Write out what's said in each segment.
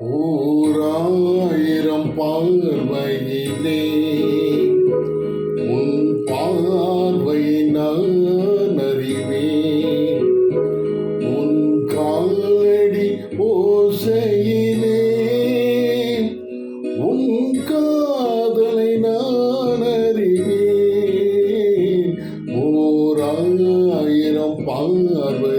ஓராயிரம் பார்வையிலே உன் பார்வை நான் அறிவேன். உன் காலடி ஓசையிலே உன் காதலை நான் அறிவேன். ஓராயிரம் பார்வை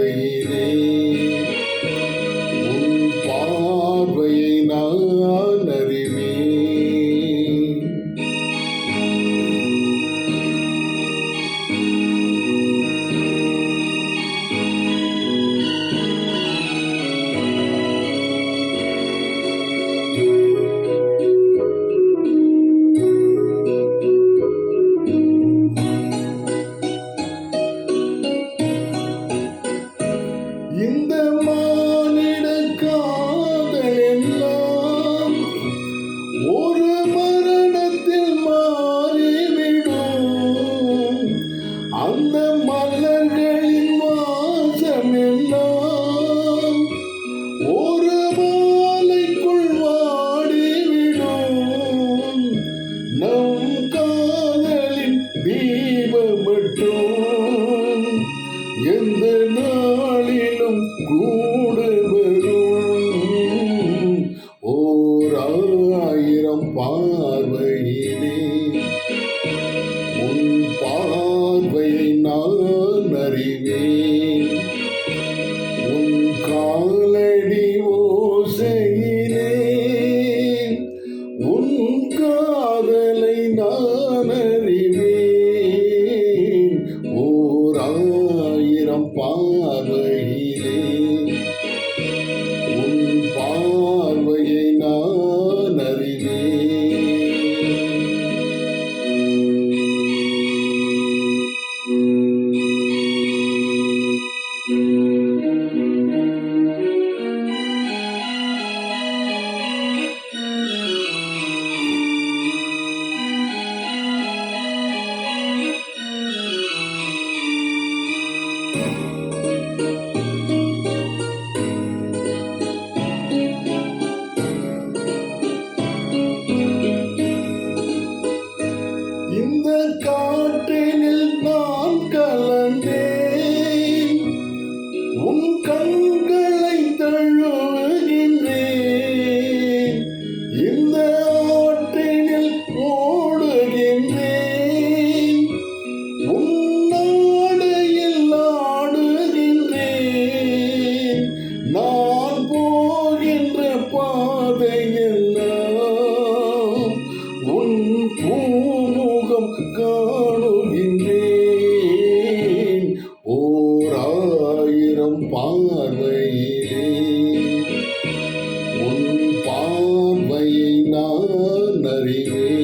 உன் கண்களை தழுவுகின்றேன். இந்த ஆற்றினில் ஓடுகின்றேன். உன் நாடையில் ஆடுகின்றேன் நான் போகின்ற பாதையெல்லாம் உன் பூமுகம் காணுகின்றேன் பார்வையிலே உன் பார்வையை நான் அறிவேன்.